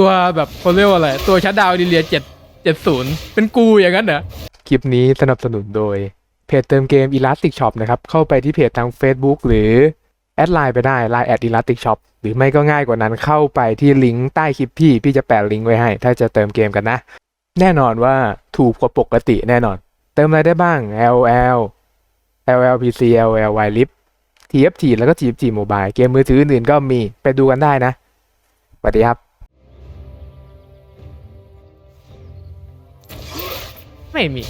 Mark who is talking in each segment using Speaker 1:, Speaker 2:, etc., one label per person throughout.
Speaker 1: ตัวแบบเขาเรียกว่าอะไร ตัวชัดดาวดีเลียเจ็ดเจ็ดศูนย์เป็นกูอย่างนั้นเหรอ คลิปนี้สนับสนุนโดย เพจเติมเกม Elastic Shop นะครับ เข้าไปที่เพจทาง Facebook หรือ แอดไลน์ไปได้ Line แอด Elastic Shop หรือไม่ก็ง่ายกว่านั้นเข้าไปที่ลิงก์ใต้คลิปพี่ พี่จะแปะลิงก์ไว้ให้ ถ้าจะเติมเกมกันนะ แน่นอนว่าถูกกว่าปกติแน่นอน เติมอะไรได้บ้าง LL LL PC LL Y Lip TFT แล้วก็ TFT Mobile เกมมือถืออื่นๆก็มีไปดูกันได้นะสวัสดีครับ ไม่มี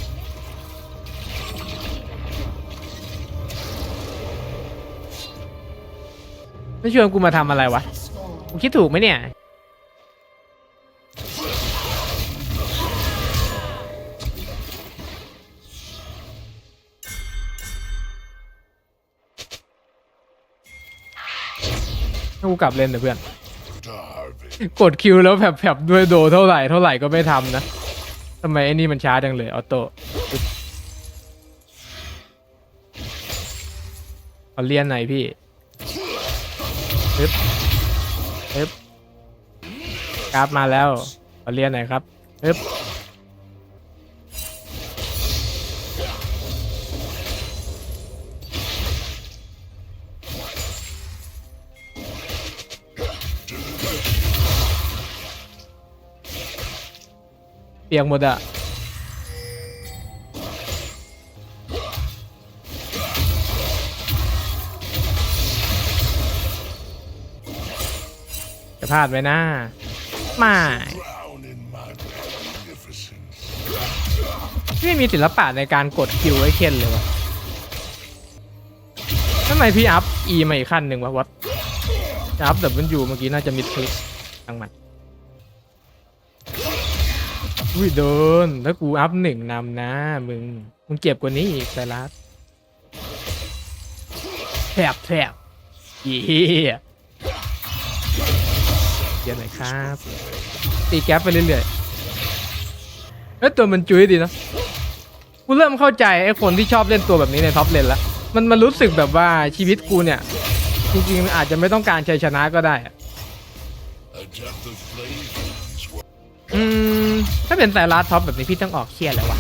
Speaker 1: ไม่ชวนกูมาทำอะไรวะกูคิดถูกไหมเนี่ยให้กูกลับเล่นเถอะเพื่อน กดคิวแล้วแผบๆด้วยโดเท่าไหร่เท่าไหร่ก็ไม่ทำนะ ทำไมไอ้นี่มันช้าจังเลยออโต้เอาเลียนไหนพี่ฮึบฮึบกราฟมาแล้วเอาเลียนไหนครับฮึบ เปียกหมดอะจะพลาดไหมนะไม่
Speaker 2: drown in my magnificence.
Speaker 1: ไม่มีศิลปะในการกดคิวไอ้เคนเลยวะทำไมพี่อัพ E มาอีกขั้นหนึ่งวะวัดอัพแบบมันอยู่เมื่อกี้น่าจะมิดคลิกทั้งมัน อุ้ยโดน แล้วกูอัพหนึ่งนำนะ มึง มึงเจ็บกว่านี้อีกไซรัสแถบแถบเยี่ยเยี่ยหน่อยครับ ตีแก๊ปไปเรื่อยๆเอ้ยตัวมันจุ้ยดีเนะกูเริ่มเข้าใจไอ้คนที่ชอบเล่นตัวแบบนี้ในท็อปเลนแล้วมันมันรู้สึกแบบว่าชีวิตกูเนี่ย จริงๆอาจจะไม่ต้องการชัยชนะก็ได้ อืม ถ้าเป็นแต่ลาท็อปแบบนี้พี่ต้องออกเครียดแล้ววะ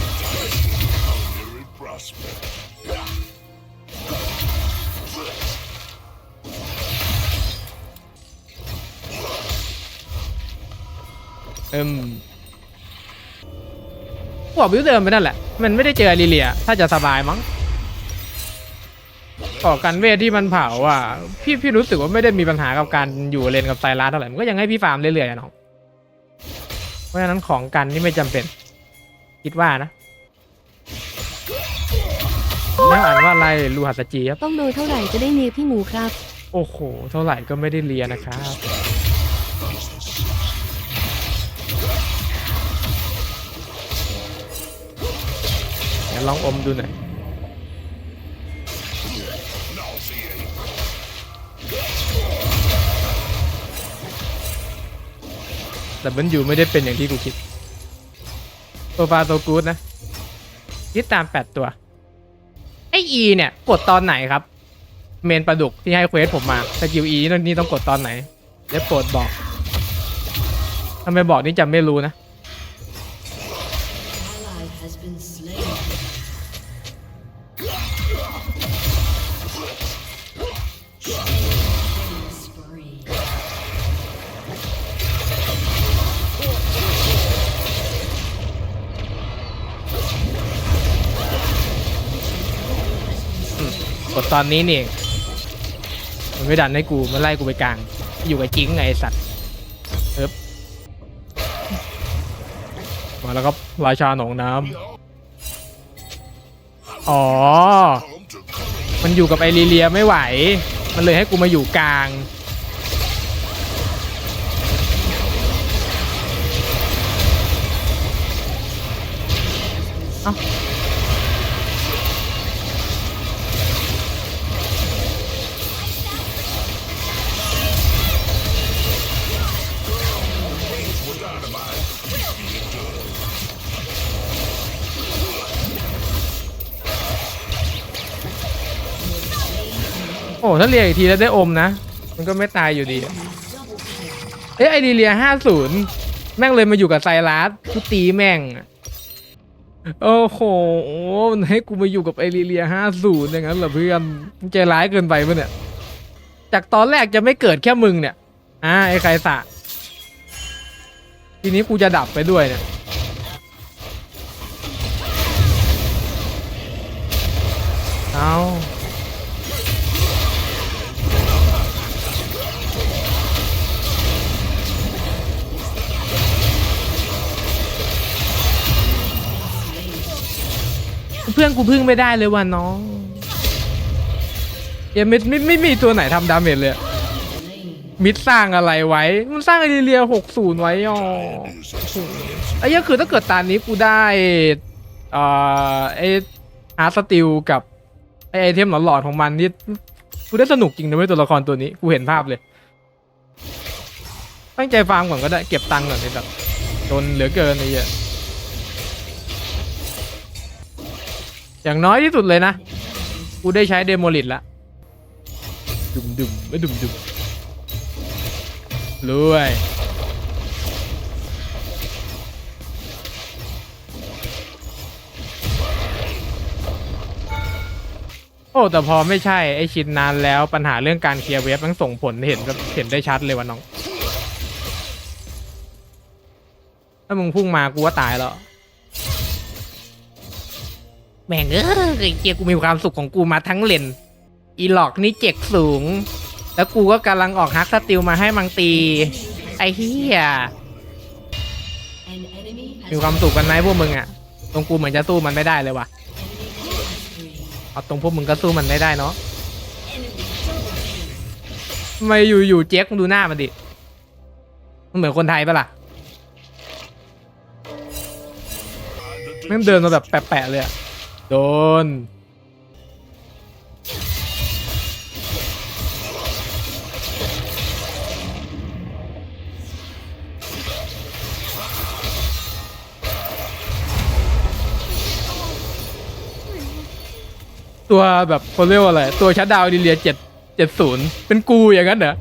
Speaker 1: เอิมบอกบิวเดิมไปนั่นแหละ มันไม่ได้เจอลิเลีย ถ้าจะสบายมั้งก่อกันเวทที่มันเผาอะ พี่พี่รู้สึกว่าไม่ได้มีปัญหากับการอยู่เลนกับไซรัสเท่าไหร่ มันก็ยังให้พี่ฟาร์มเรื่อยๆอะน้อง เพราะฉะนั้นของกันนี่ไม่จำเป็น คิดว่านะน่าอ่านว่าอะไรลูหัสจีครับ
Speaker 3: ต้องโดนเท่าไหร่จะได้เมียพี่หมูครับ
Speaker 1: โอ้โห เท่าไหร่ก็ไม่ได้เรียนนะครับ เดี๋ยวลองอมดูหน่อย แต่มันอยู่ไม่ได้เป็นอย่างที่กูคิดโซฟาตัวกูดนะยึดตามแปดตัว ไออีเนี่ยกดตอนไหนครับ เมนปลาดุกที่ให้เควสผมมาสกิลอีนี่ต้องกดตอนไหนเดี๋ยวโปรดบอกทำไมบอกนี่จำไม่รู้นะ ตอนนี้นี่มันไม่ดันให้กูมันไล่กูไปกลาง อยู่กับจิ้งไงไอสัตว์เอ๊บมาแล้วก็ราชาหนองน้ำอ๋อ มันอยู่กับไอรีเลียไม่ไหว มันเลยให้กูมาอยู่กลางเอ้า ถ้าเรียกอีกทีแล้วได้อมนะ มันก็ไม่ตายอยู่ดี เอ้ยไอรีเลียห้าศูนย์แม่งเลยมาอยู่กับไซรัสกูตีแม่ง โอ้โหมันให้กูมาอยู่กับไอรีเลียห้าศูนย์อย่างนั้นเหรอเพื่อนใจร้ายเกินไปปะเนี่ย จากตอนแรกจะไม่เกิดแค่มึงเนี่ย อ่าไอใคสะทีนี้กูจะดับไปด้วยเนี่ยเอา เพื่อนกูพึ่งไม่ได้เลยว่ะน้องยังไม่ไม่ไม่มีตัวไหนทำดาเมจเลย มิดสร้างอะไรไว้ มันสร้างไอเรียหกศูนย์ไว้อ๋อไอ้เหี้ยังคือถ้าเกิดตานนี้กูได้เอ่อไออาร์สติลกับไอไอเทมหลอนๆของมันนี่กูได้สนุกจริงนะเว้ยตัวละครตัวนี้กูเห็นภาพเลย ตั้งใจฟาร์มก่อนก็ได้เก็บตังค์ก่อนไอ้แบบจนเหลือเกินไอ้เหี้ย อย่างน้อยที่สุดเลยนะ กูได้ใช้เดโมลิตละดุมดุมไม่ดุมดุมรวยโอ้แต่พอไม่ใช่ ไอชินนานแล้วปัญหาเรื่องการเคลียร์เวฟมันส่งผลเห็นเห็นได้ชัดเลยว่ะน้อง ถ้ามึงพุ่งมากูว่าตายแล้ว แม่งเอ้เกียกูมีความสุขของกูมาทั้งเลนอีหลอกนี่เจ็กสูง แล้วกูก็กำลังออกฮักสติลมาให้มังตี ไอ้เฮียมีความสุขกันไหมพวกมึงอะตรงกูเหมือนจะสู้มันไม่ได้เลยว่ะเอาตรงพวกมึงก็สู้มันไม่ได้เนาะทำไมอยู่อยู่เจ๊กมึงดูหน้ามันดิมันเหมือนคนไทยปะล่ะแม่งเดินมาแบบแปะๆเลยอะ โดน ตัวแบบเขาเรียกว่าอะไร ตัวชัดดาวดีเลียเจ็ดเจ็ดศูนย์เป็นกูอย่างนั้นเหรอ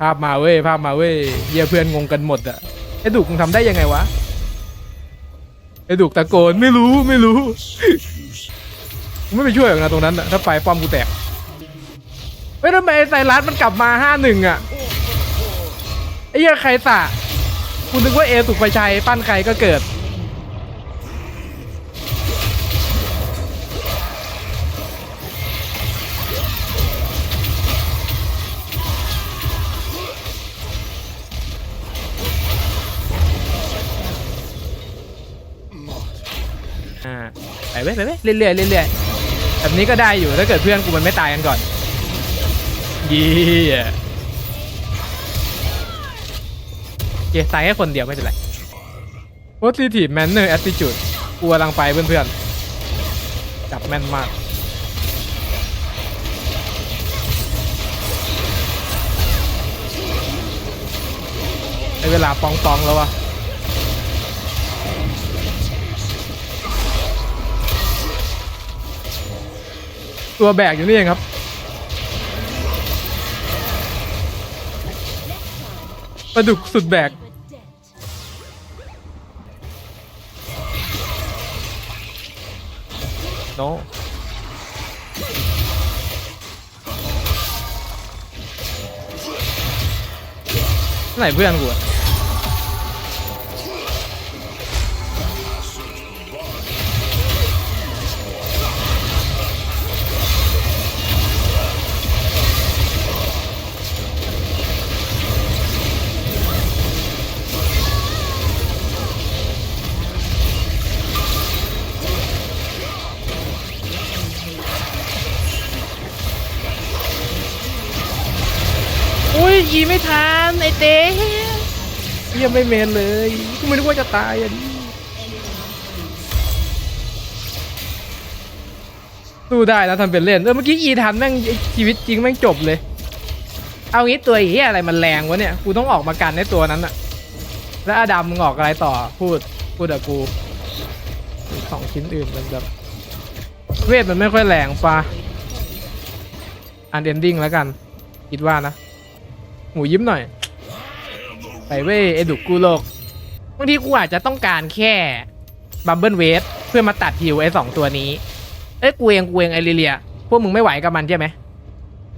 Speaker 1: ภาพมาเว้ย ภาพมาเว้ยเยี่ยเพื่อนงงกันหมดอะไอ้ดุกมึงทำได้ยังไงวะ ไอ้ดุกตะโกนไม่รู้ไม่รู้ไม่ไปช่วยหรอกนะตรงนั้นอะถ้าไฟป้อมกูแตกไม่ทำไมไอ้ไซรัสมันกลับมาห้าหนึ่งอะไอ้เหี้ยใครสะคุณนึกว่าเอสุกไฟชัยปั้นใครก็เกิด เว้ยไปเว้ยเรื่อยๆเรื่อยๆแบบนี้ก็ได้อยู่ถ้าเกิดเพื่อนกูมันไม่ตายกันก่อนยี่เกตายแค่คนเดียวไม่เป็นไร positive manner attitude กูกำลังไปเพื่อนๆจับแม่นมากในเวลาปองตองแล้ววะ ตัวแบกอยู่นี่เองครับปลาดุกสุดแบก โนไหนเพื่อนกูอะ ยี่ยมไม่เมนเลยกูไม่นึกว่าจะตายอะดิสู้ได้นะทำเป็นเล่นเออเมื่อกี้อีทันแม่งชีวิตจริงแม่งจบเลย เอางี้ตัวเฮีอะไรมันแรงวะเนี่ยกูต้องออกมากันในตัวนั้นอะแล้วอาดัมมึงออกอะไรต่อพูดพูดกับกูสองชิ้นอื่นมันแบบเวทมันไม่ค่อยแรงปะอันเดนดิ้งแล้วกัน คิดว่านะ หมูยิ้มหน่อย ไปเว้ยเอดุกูโลกบางทีกูอาจจะต้องการแค่บัมเบิลเวสเพื่อมาตัดฮิวไอ้สองตัวนี้ เอ้ยกูเองกูเองไอริเลีย พวกมึงไม่ไหวกับมันใช่ไหม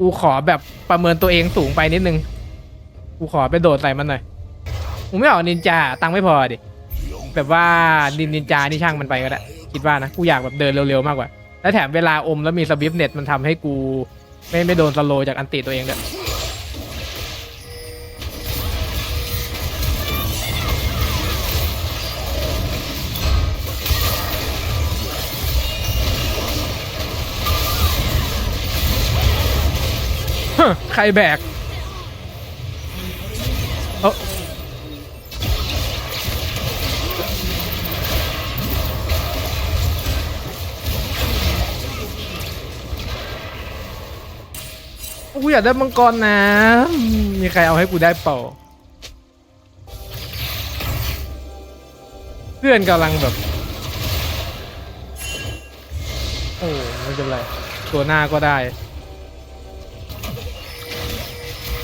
Speaker 1: กูขอแบบประเมินตัวเองสูงไปนิดนึง กูขอไปโดดใส่มันหน่อยมึงไม่ออกนินจาตังค์ไม่พอดิแบบว่านินนินจานี่ช่างมันไปก็ได้คิดว่านะกูอยากแบบเดินเร็วๆมากกว่า แล้วแถมเวลาอมแล้วมีสวิฟเน็ตมันทำให้กู ไม่ไม่โดนสโลจากอันติตัวเองด้วย ใครแบกเอ้ากูอยากได้มังกรน้ำมีใครเอาให้กูได้เปล่า เพื่อนกำลังแบบ โอ้ไม่เป็นไร ตัวหน้าก็ได้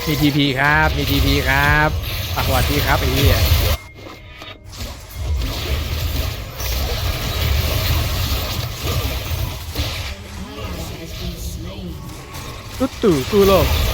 Speaker 1: มีทีพีครับ มีทีพีครับสวัสดีครับไอ้เหี้ยตุ๊ดตู่กูโลก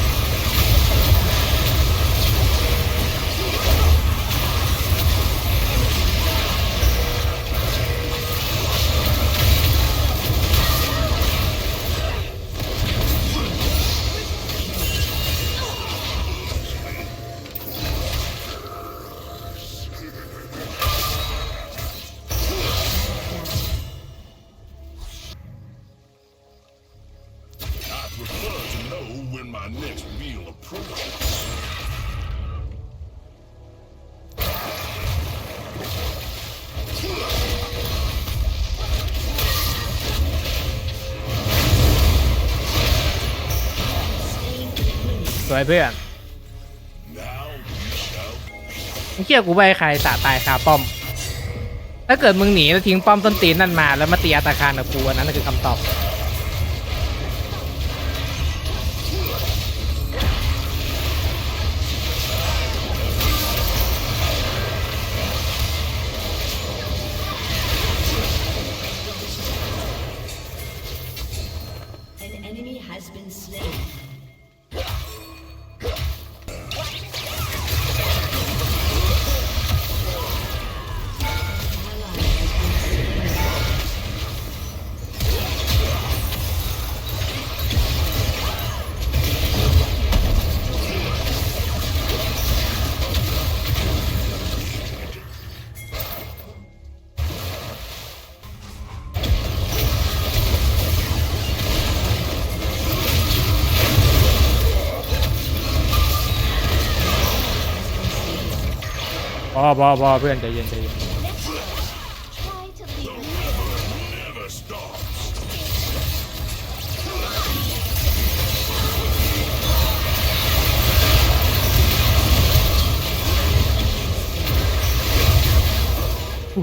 Speaker 1: วยเพื่อนมึงเชื่อกูไปใครสาตายคาป้อม ถ้าเกิดมึงหนีแล้วทิ้งป้อมต้นตีนนั่นมาแล้วมาตีอาตาคารกับกูอันนั้นคือคำตอบ อพอพอเพื่อนใจเย็นใจเย็น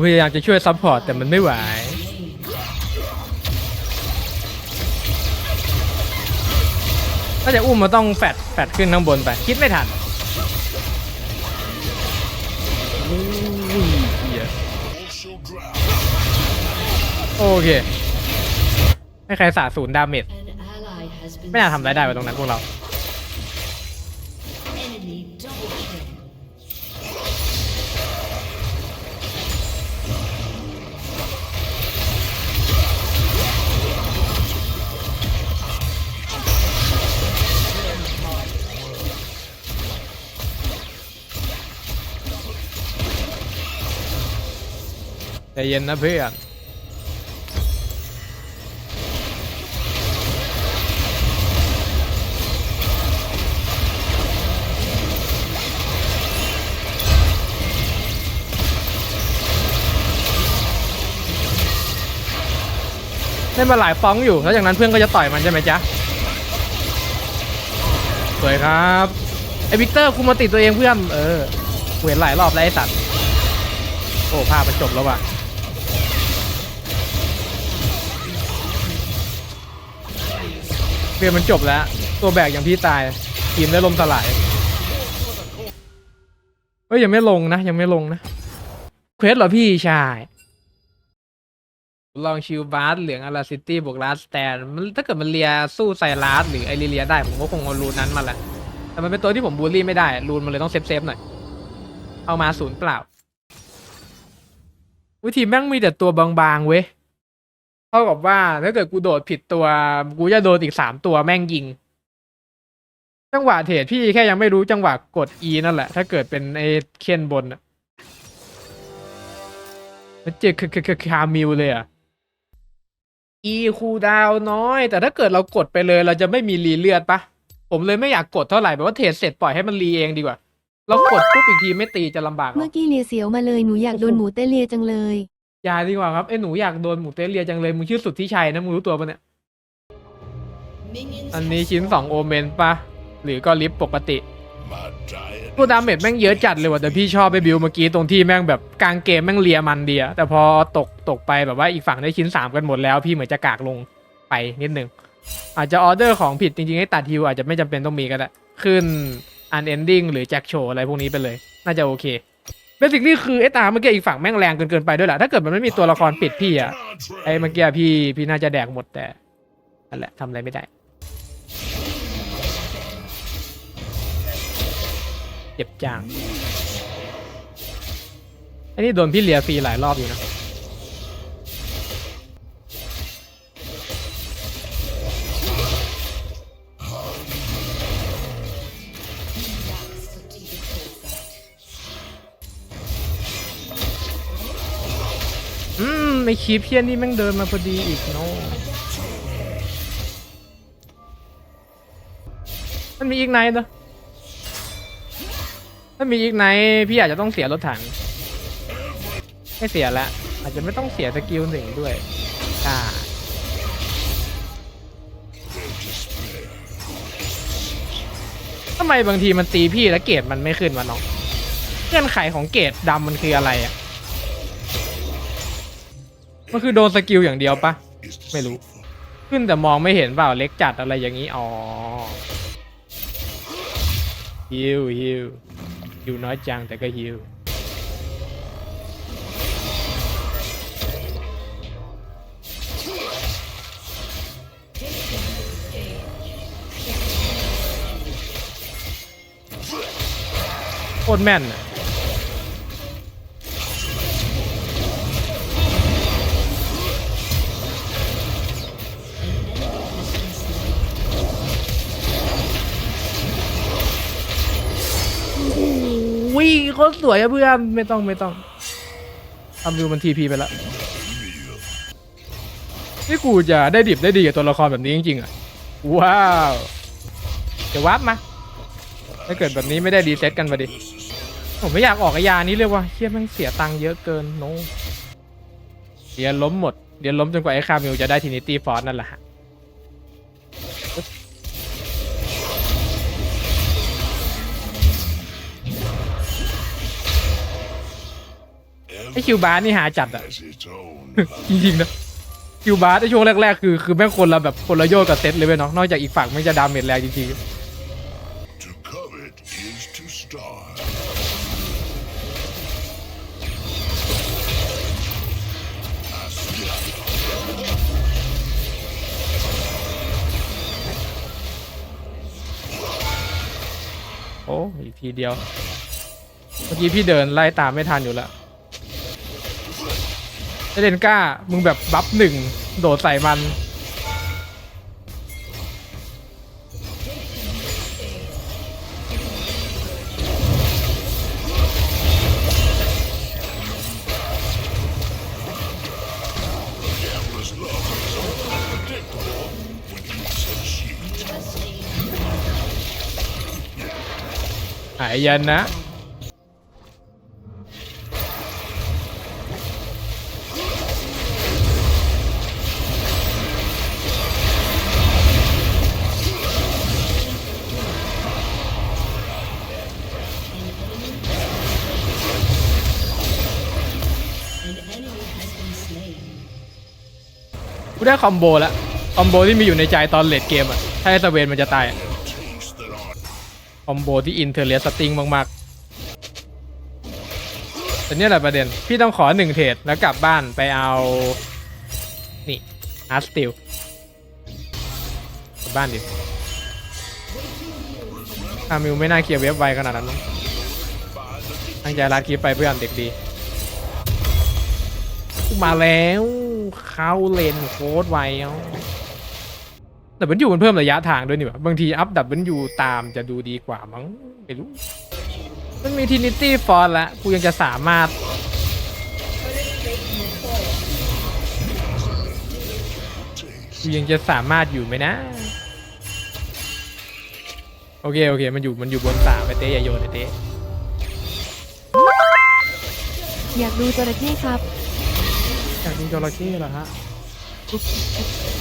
Speaker 1: พยายามจะช่วยซัพพอร์ตแต่มันไม่ไหวถ้าจะอุ้มมันต้องแฟดแฟดขึ้นข้างบนไป คิดไม่ทัน โอเค ให้ใครสาศูนย์ดาเมจไม่น่าทำอะไรได้วะตรงนั้นพวกเรา ใจเย็นนะเพื่อน เล่มาหลายฟ้องอยู่ แล้วจากนั้นเพื่อนก็จะต่อยมันใช่ไหมจ๊ะสวยครับไอวิกเตอร์คุมมาติดตัวเองเพื่อน เออกูเห็นหลายรอบแล้วไอ้สัตว์ โอ้ภาพมันจบแล้วว่ะ เกมมันจบแล้ว ตัวแบกอย่างพี่ตาย ทีมได้ลมสลายเอ้ยยังไม่ลงนะ ยังไม่ลงนะ เควสเหรอพี่ใช่ ลองชิลบาสเหลืองอาราซิตี้บวกลาสแตนมันถ้าเกิดมันเลียสู้ไซรัสหรือไอริเลียได้ ผมก็คงเอารูนนั้นมาแหละ แต่มันเป็นตัวที่ผมบูลลี่ไม่ได้ รูนมันเลยต้องเซฟเซฟหน่อย เอามาศูนย์เปล่า วิธีแม่งมีแต่ตัวบางๆเว้ยเท่ากับว่าถ้าเกิดกูโดดผิดตัว กูจะโดนอีกสามตัวแม่งยิง จังหวะเทรดพี่แค่ยังไม่รู้จังหวะกด E นั่นแหละ ถ้าเกิดเป็นไอเคียนบนอะมันเจอคือคือคือคามิลเลยอะ E คูลดาวน์น้อย แต่ถ้าเกิดเรากดไปเลย เราจะไม่มีรีเลือดปะผมเลยไม่อยากกดเท่าไหร่แบบว่าเทรดเสร็จปล่อยให้มันรีเองดีกว่า เรากดปุ๊บอีกทีไม่ตีจะลำบากเอา
Speaker 3: เมื่อกี้เลียเสียวมาเลยหนูอยากโดนหมูเตเลียจังเลย
Speaker 1: อย่าดีกว่าครับไอ้หนูอยากโดนหมูเตเลียจังเลยมึงชื่อสุดที่ชัยนะมึงรู้ตัวปะเนี่ย
Speaker 4: Minions
Speaker 1: อันนี้
Speaker 4: have
Speaker 1: ชิ้นสองโอเมนปะหรือก็ลิฟต์ปกติ
Speaker 2: My diet
Speaker 1: ตัวดาเมจแม่งเยอะจัดเลยว่ะแต่พี่ชอบไปบิวเมื่อกี้ตรงที่แม่งแบบกลางเกมแม่งเลียมันเดีอะแต่พอตกตกไปแบบว่าอีกฝั่งได้ชิ้นสามกันหมดแล้ว พี่เหมือนจะกากลงไปนิดนึง อาจจะออเดอร์ของผิดจริงๆให้ตัดฮิวอาจจะไม่จำเป็นต้องมีก็ได้ ขึ้นอันเอนดิ้งหรือแจ็คโชอะไรพวกนี้ไปเลย น่าจะโอเคเบสิกนี่คือไอ้ตาเมื่อกี้อีกฝั่งแม่งแรงเกินเกินไปด้วยแหละถ้าเกิดมันไม่มีตัวละครปิดพี่อะไอ้เมื่อกี้พี่พี่น่าจะแดกหมดแต่นั่นแหละทำอะไรไม่ได้ จ็บจังอันนี้โดนพี่เลียฟรีหลายรอบอยู่นะอืมไอคีเพี้ยนนี่แม่งเดินมาพอดีอีกเนาะมันมีอีกไหนเนอะ ถ้ามีอีกไนพี่อาจจะต้องเสียรถถัง ไม่เสียละ อาจจะไม่ต้องเสียสกิลหนึ่งด้วยอ่าทำไมบางทีมันตีพี่แล้วเกรดมันไม่ขึ้นวะน้องเงื่อนไขของเกรดดำมันคืออะไรอะมันคือโดนสกิลอย่างเดียวปะไม่รู้ ขึ้นแต่มองไม่เห็นเปล่าเล็กจัดอะไรอย่างนี้ อ๋อฮิวฮิว ฮิวน้อยจังแต่ก็ฮิวโคตรแม่นอะ คตรสวยอะเพื่อนไม่ต้องไม่ต้องทำดูมันทีพีไปแล้วนี่กูจะได้ดิบได้ดีกับตัวละครแบบนี้จริงๆอะ ว้าวเดี๋ยววับมาถ้าเกิดแบบนี้ไม่ได้ดีเซ็ตกันมาดิผมไม่อยากออกไอยานี้เลยว่ะเฮียแมันเสียตังค์เยอะเกินโนเดี๋ยวล้มหมด เดี๋ยวล้มจนกว่าไอ้คามิวจะได้ทินิตี้ฟอร์นั่นแหละ ไอคิวบาร์นี่หาจัดอะจริงๆนะคิวบาร์ในช่วงแรกๆ คือคือแม่งคนละแบบคนละโยกกับเซตเลยเว้ยเนาะนอกจากอีกฝั่งแม่งจะดาเมจแรงจริงๆโอ้อีกทีเดียว เมื่อกี้พี่เดินไล่ตามไม่ทันอยู่แล้ว เอเดนก้า มึงแบบบัฟหนึ่งโดดใส่มัน หายยันนะ ได้คอมโบแล้วคอมโบที่มีอยู่ในใจตอนเลดเกมอะถ้าไอ้สเวนมันจะตายคอมโบที่อินเทอร์เลสติงมากๆแต่เนี่ยแหละประเด็น พี่ต้องขอหนึ่งเทรดแล้วกลับบ้านไปเอา นี่อาร์สติลกลับบ้านดิอามิวไม่น่าเคลียร์เว็บไวขนาดนั้นมั้งตั้งใจรัดคลิปไปเพื่อนเด็กดี มาแล้ว เข้าเลนโคตรไวเอาแต่มันอยู่มันเพิ่มระยะทางด้วยนี่แบบบางทีอัพดับมันอยู่ตามจะดูดีกว่ามั้งไม่รู้ มันมีทินิตี้ฟอนล้วกูยังจะสามารถกูยังจะสามารถอยู่ไหมนะ โอเคโอเค มันอยู่มันอยู่บนสามไอเต้อย่าโยนไอเต้
Speaker 3: อยากดูจระเข้ครับ
Speaker 1: อยากดูจระเข้เหรอฮะอะ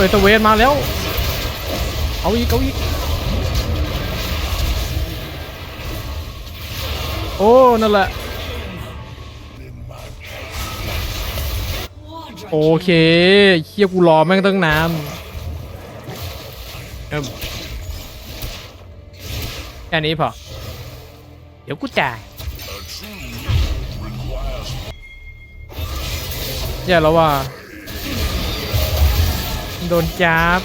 Speaker 1: โอ้ยตะเวนมาแล้ว เอาอีกเอาอีก โอ้ นั่นแหละ โอเคเคียกูรอแม่งตั้งนานเอิ่มแค่นี้พอ เดี๋ยวกูจ่าย
Speaker 2: A true requires
Speaker 1: แย่แล้วว่า โดนจับ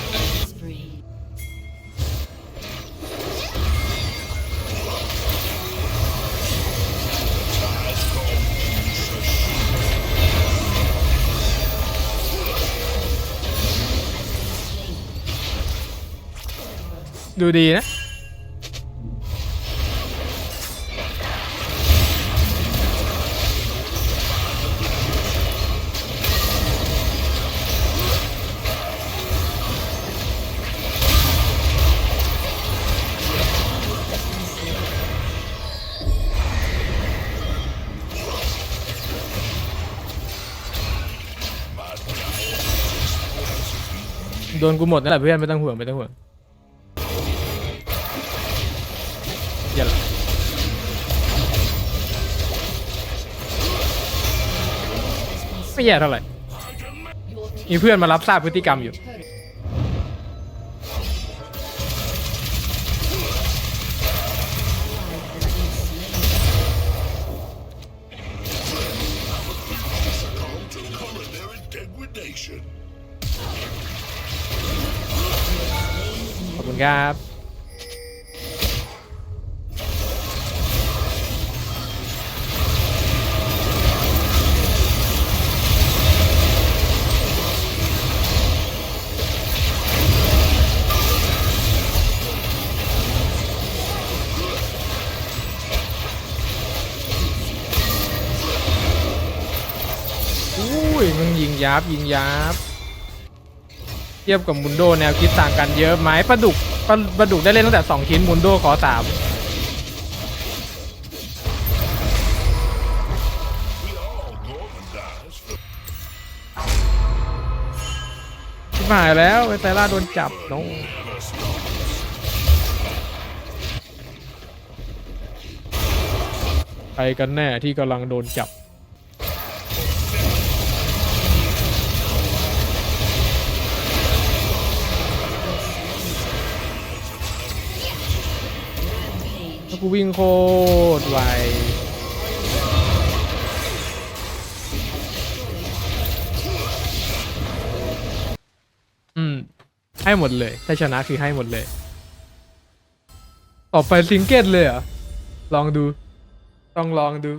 Speaker 1: ดูดีนะ ดนกูหมดนั่นแหละเพื่อนไม่ต้องห่วงไม่ต้องห่วงอย่าละไม่แย่เท่าไหร่มีเพื่อนมารับทราบพฤติกรรมอยู่ ครับอุ้ยมึงยิงยับยิงยับเทียบกับมุนโดแนวคิดต่างกันเยอะไหมปลาดุก ปลาปลาดุกได้เล่นตั้งแต่ 2 ชิ้นมุนโดขอสามชิบหายแล้วไอไซร่าโดนจับน้องใครกันแน่ที่กำลังโดนจับ กูวิ่งโคตรไวอืม ให้หมดเลย ถ้าชนะคือให้หมดเลย ต่อไปซิงเกิลเลยเหรอ ลองดู ต้องลองดู